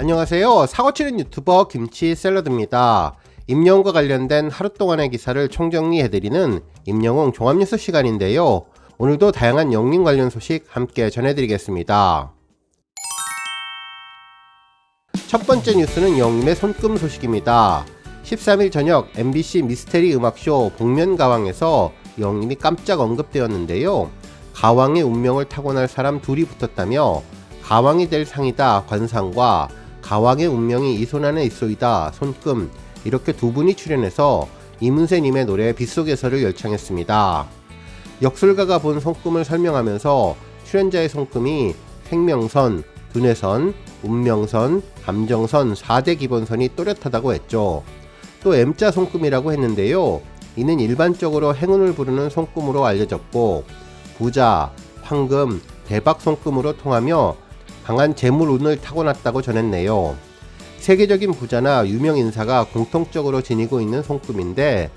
안녕하세요. 사고 치는 유튜버 김치 샐러드입니다. 임영웅과 관련된 하루 동안의 기사를 총정리해드리는 임영웅 종합뉴스 시간인데요. 오늘도 다양한 영림 관련 소식 함께 전해드리겠습니다. 첫 번째 뉴스는 영림의 손금 소식입니다. 13일 저녁 MBC 미스테리 음악쇼 복면가왕에서 영림이 깜짝 언급되었는데요. 가왕의 운명을 타고날 사람 둘이 붙었다며 가왕이 될 상이다 관상과 가왕의 운명이 이 손 안에 있소이다 손금 이렇게 두 분이 출연해서 이문세님의 노래 빗속에서를 열창했습니다. 역술가가 본 손금을 설명하면서 출연자의 손금이 생명선, 두뇌선, 운명선, 감정선 4대 기본선이 또렷하다고 했죠. 또 M자 손금이라고 했는데요. 이는 일반적으로 행운을 부르는 손금으로 알려졌고 부자, 황금, 대박 손금으로 통하며 강한 재물 운을 타고났다고 전했네요. 세계적인 부자나 유명 인사가 공통적으로 지니고 있는 손금인데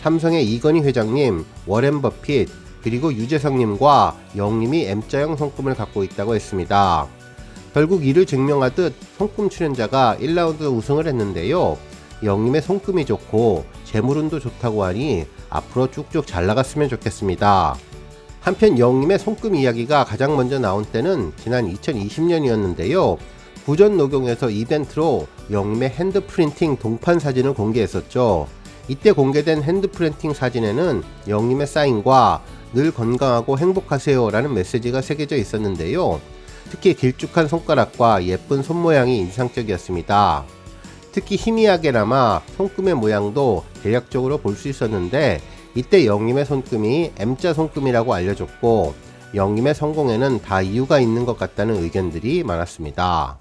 삼성의 이건희 회장님, 워렌 버핏, 그리고 유재석님과 영님이 M자형 손금을 갖고 있다고 했습니다. 결국 이를 증명하듯 손금 출연자가 1라운드 우승을 했는데요. 영님의 손금이 좋고 재물운도 좋다고 하니 앞으로 쭉쭉 잘 나갔으면 좋겠습니다. 한편 영님의 손금 이야기가 가장 먼저 나온 때는 지난 2020년이었는데요. 부전 녹용에서 이벤트로 영림의 핸드 프린팅 동판 사진을 공개했었죠. 이때 공개된 핸드 프린팅 사진에는 영림의 사인과 늘 건강하고 행복하세요 라는 메시지가 새겨져 있었는데요. 특히 길쭉한 손가락과 예쁜 손 모양이 인상적이었습니다. 특히 희미하게나마 손금의 모양도 대략적으로 볼 수 있었는데 이때 영림의 손금이 M자 손금이라고 알려졌고 영림의 성공에는 다 이유가 있는 것 같다는 의견들이 많았습니다.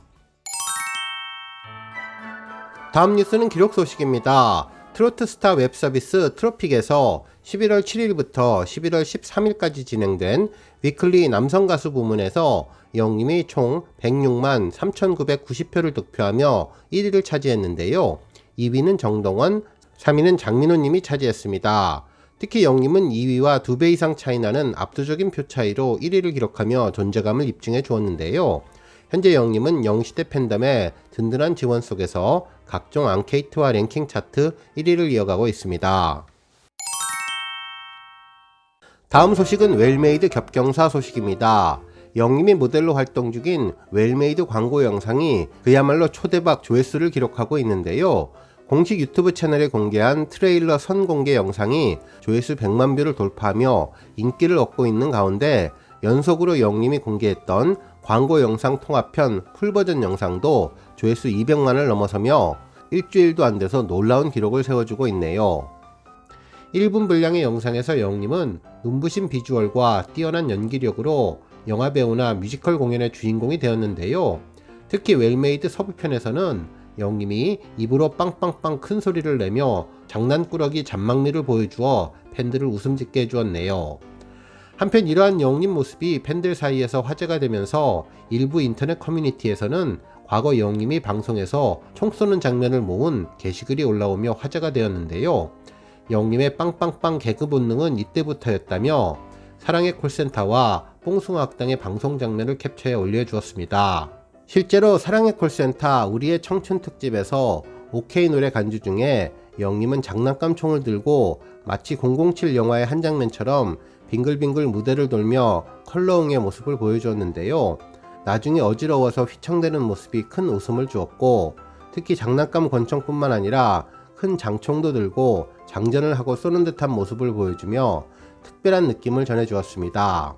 다음 뉴스는 기록 소식입니다. 트로트 스타 웹 서비스 트로픽에서 11월 7일부터 11월 13일까지 진행된 위클리 남성 가수 부문에서 영림이 총 106만 3,990표를 득표하며 1위를 차지했는데요. 2위는 정동원, 3위는 장민호님이 차지했습니다. 특히 영림은 2위와 2배 이상 차이 나는 압도적인 표 차이로 1위를 기록하며 존재감을 입증해 주었는데요. 현재 영림은 영시대 팬덤의 든든한 지원 속에서 각종 앙케이트와 랭킹 차트 1위를 이어가고 있습니다. 다음 소식은 웰메이드 겹경사 소식입니다. 영림이 모델로 활동 중인 웰메이드 광고 영상이 그야말로 초대박 조회수를 기록하고 있는데요. 공식 유튜브 채널에 공개한 트레일러 선공개 영상이 조회수 100만 뷰를 돌파하며 인기를 얻고 있는 가운데 연속으로 영림이 공개했던 광고 영상 통합편 풀버전 영상도 조회수 200만을 넘어서며 일주일도 안 돼서 놀라운 기록을 세워주고 있네요. 1분 분량의 영상에서 영림은 눈부신 비주얼과 뛰어난 연기력으로 영화 배우나 뮤지컬 공연의 주인공이 되었는데요. 특히 웰메이드 서부편에서는 영림이 입으로 빵빵빵 큰 소리를 내며 장난꾸러기 잔망미를 보여주어 팬들을 웃음 짓게 해주었네요. 한편 이러한 영림 모습이 팬들 사이에서 화제가 되면서 일부 인터넷 커뮤니티에서는 과거 영림이 방송에서 총 쏘는 장면을 모은 게시글이 올라오며 화제가 되었는데요. 영림의 빵빵빵 개그 본능은 이때부터였다며 사랑의 콜센터와 뽕숭아 학당의 방송 장면을 캡처해 올려주었습니다. 실제로 사랑의 콜센터 우리의 청춘 특집에서 오케이 노래 간주 중에 영림은 장난감 총을 들고 마치 007 영화의 한 장면처럼 빙글빙글 무대를 돌며 컬러웅의 모습을 보여주었는데요. 나중에 어지러워서 휘청대는 모습이 큰 웃음을 주었고 특히 장난감 권총뿐만 아니라 큰 장총도 들고 장전을 하고 쏘는 듯한 모습을 보여주며 특별한 느낌을 전해주었습니다.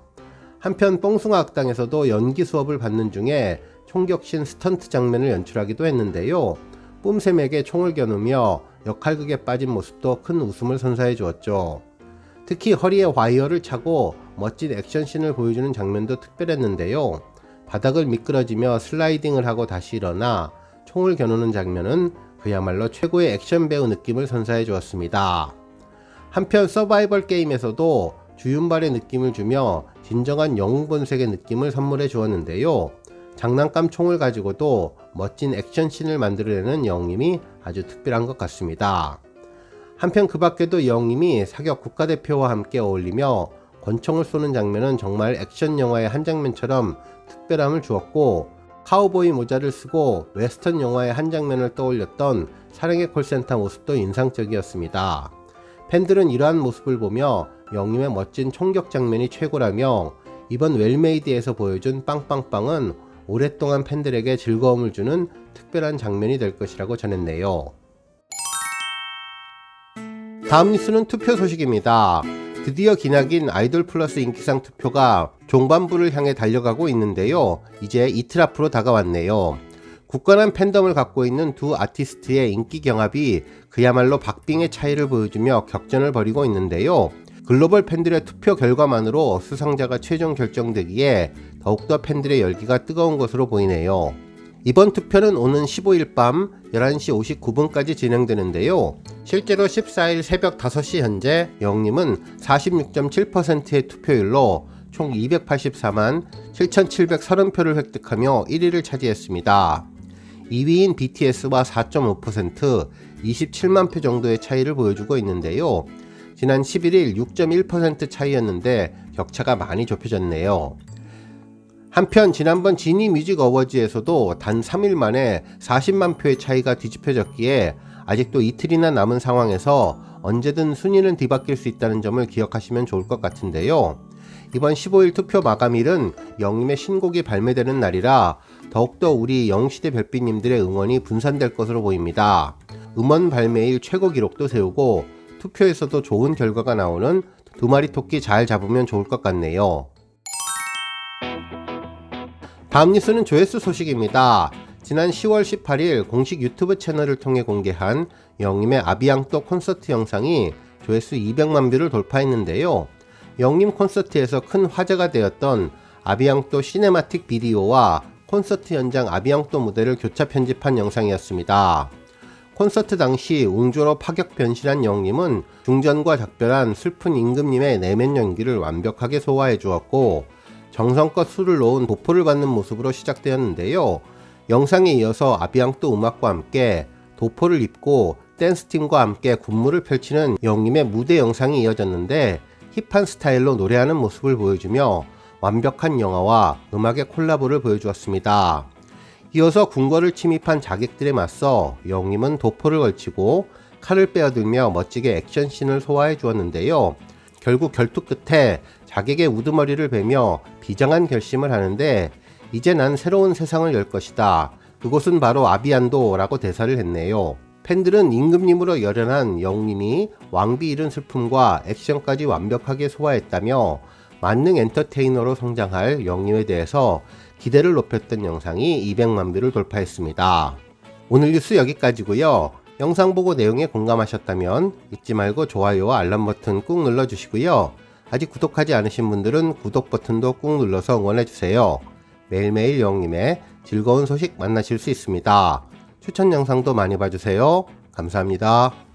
한편 뽕숭아 학당에서도 연기 수업을 받는 중에 총격신 스턴트 장면을 연출하기도 했는데요. 뿜샘에게 총을 겨누며 역할극에 빠진 모습도 큰 웃음을 선사해 주었죠. 특히 허리에 와이어를 차고 멋진 액션씬을 보여주는 장면도 특별했는데요. 바닥을 미끄러지며 슬라이딩을 하고 다시 일어나 총을 겨누는 장면은 그야말로 최고의 액션 배우 느낌을 선사해 주었습니다. 한편 서바이벌 게임에서도 주윤발의 느낌을 주며 진정한 영웅 본색의 느낌을 선물해 주었는데요. 장난감 총을 가지고도 멋진 액션씬을 만들어내는 영림이 아주 특별한 것 같습니다. 한편 그 밖에도 영림이 사격 국가대표와 함께 어울리며 권총을 쏘는 장면은 정말 액션 영화의 한 장면처럼 특별함을 주었고 카우보이 모자를 쓰고 웨스턴 영화의 한 장면을 떠올렸던 사랑의 콜센터 모습도 인상적이었습니다. 팬들은 이러한 모습을 보며 영림의 멋진 총격 장면이 최고라며 이번 웰메이드에서 보여준 빵빵빵은 오랫동안 팬들에게 즐거움을 주는 특별한 장면이 될 것이라고 전했네요. 다음 뉴스는 투표 소식입니다. 드디어 기나긴 아이돌 플러스 인기상 투표가 종반부를 향해 달려가고 있는데요. 이제 이틀 앞으로 다가왔네요. 굳건한 팬덤을 갖고 있는 두 아티스트의 인기 경합이 그야말로 박빙의 차이를 보여주며 격전을 벌이고 있는데요. 글로벌 팬들의 투표 결과만으로 수상자가 최종 결정되기에 더욱더 팬들의 열기가 뜨거운 것으로 보이네요. 이번 투표는 오는 15일 밤 11시 59분까지 진행되는데요. 실제로 14일 새벽 5시 현재 영님은 46.7%의 투표율로 총 284만 7,730표를 획득하며 1위를 차지했습니다. 2위인 BTS와 4.5% 27만 표 정도의 차이를 보여주고 있는데요. 지난 11일 6.1% 차이였는데 격차가 많이 좁혀졌네요. 한편 지난번 지니 뮤직 어워즈에서도 단 3일 만에 40만 표의 차이가 뒤집혀졌기에 아직도 이틀이나 남은 상황에서 언제든 순위는 뒤바뀔 수 있다는 점을 기억하시면 좋을 것 같은데요. 이번 15일 투표 마감일은 영림의 신곡이 발매되는 날이라 더욱더 우리 영시대 별빛님들의 응원이 분산될 것으로 보입니다. 음원 발매일 최고 기록도 세우고 투표에서도 좋은 결과가 나오는 두 마리 토끼 잘 잡으면 좋을 것 같네요. 다음 뉴스는 조회수 소식입니다. 지난 10월 18일 공식 유튜브 채널을 통해 공개한 영림의 아비앙또 콘서트 영상이 조회수 200만 뷰를 돌파했는데요. 영림 콘서트에서 큰 화제가 되었던 아비앙또 시네마틱 비디오와 콘서트 현장 아비앙또 무대를 교차 편집한 영상이었습니다. 콘서트 당시 웅조로 파격 변신한 영림은 중전과 작별한 슬픈 임금님의 내면 연기를 완벽하게 소화해 주었고 정성껏 술을 놓은 도포를 받는 모습으로 시작되었는데요. 영상에 이어서 아비앙또 음악과 함께 도포를 입고 댄스팀과 함께 군무를 펼치는 영림의 무대 영상이 이어졌는데 힙한 스타일로 노래하는 모습을 보여주며 완벽한 영화와 음악의 콜라보를 보여주었습니다. 이어서 궁궐을 침입한 자객들에 맞서 영림은 도포를 걸치고 칼을 빼어들며 멋지게 액션씬을 소화해 주었는데요. 결국 결투 끝에 자객의 우두머리를 베며 비장한 결심을 하는데 이제 난 새로운 세상을 열 것이다. 그곳은 바로 아비안도라고 대사를 했네요. 팬들은 임금님으로 열연한 영림이 왕비 잃은 슬픔과 액션까지 완벽하게 소화했다며 만능 엔터테이너로 성장할 영림에 대해서 기대를 높였던 영상이 200만 뷰를 돌파했습니다. 오늘 뉴스 여기까지고요. 영상 보고 내용에 공감하셨다면 잊지 말고 좋아요와 알람 버튼 꾹 눌러주시고요. 아직 구독하지 않으신 분들은 구독 버튼도 꾹 눌러서 응원해주세요. 매일매일 영님의 즐거운 소식 만나실 수 있습니다. 추천 영상도 많이 봐주세요. 감사합니다.